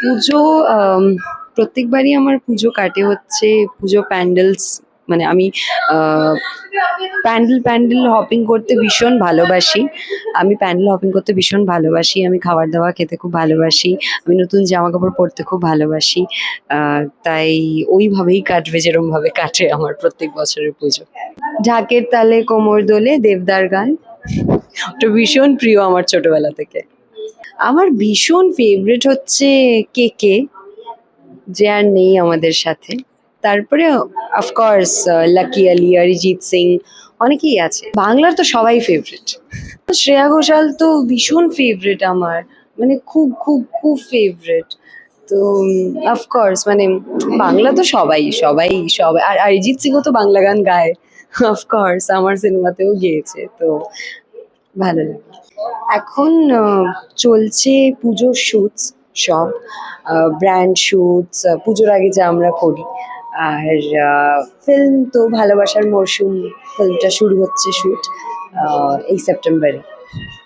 পুজো প্রত্যেকবারই আমার পুজো কাটে হচ্ছে, পুজো প্যান্ডেলস মানে আমি প্যান্ডেল প্যান্ডেল হপিং করতে ভীষণ ভালোবাসি। আমি প্যান্ডেল হপিং করতে ভীষণ ভালোবাসি, আমি খাবার দাবার খেতে খুব ভালোবাসি, আমি নতুন জামা কাপড় পরতে খুব ভালোবাসি তাই ওইভাবেই কাটবে, যেরমভাবে কাটে আমার প্রত্যেক বছরের পুজো। ঢাকের তালে কোমর দোলে দেবদার গান, ওটা ভীষণ প্রিয় আমার ছোটবেলা থেকে। আমার ভীষণ ফেভারিট হচ্ছে কে কে। যে আর নেই আমাদের সাথে। তারপরে অফকোর্স লাকি আলি অরিজিৎ সিং, অনেকেই আছে। বাংলার তো সবাই ফেভারিট শ্রেয়া ঘোষাল তো ভীষণ ফেভারিট আমার। মানে খুব খুব খুব ফেভারিট তো অফকোর্স মানে বাংলা তো সবাই সবাই সবাই। আর অরিজিৎ সিংও তো বাংলা গান গায়। অফকোর্স আমার সিনেমাতেও গেয়েছে, তো ভালো লাগে। এখন চলছে পুজোর শ্যুটস সব। ব্র্যান্ড শ্যুটস পুজোর আগে যা আমরা করি। আর ফিল্ম তো ভালোবাসার মরশুম ফিল্মটা শুরু হচ্ছে শুট এই সেপ্টেম্বরে।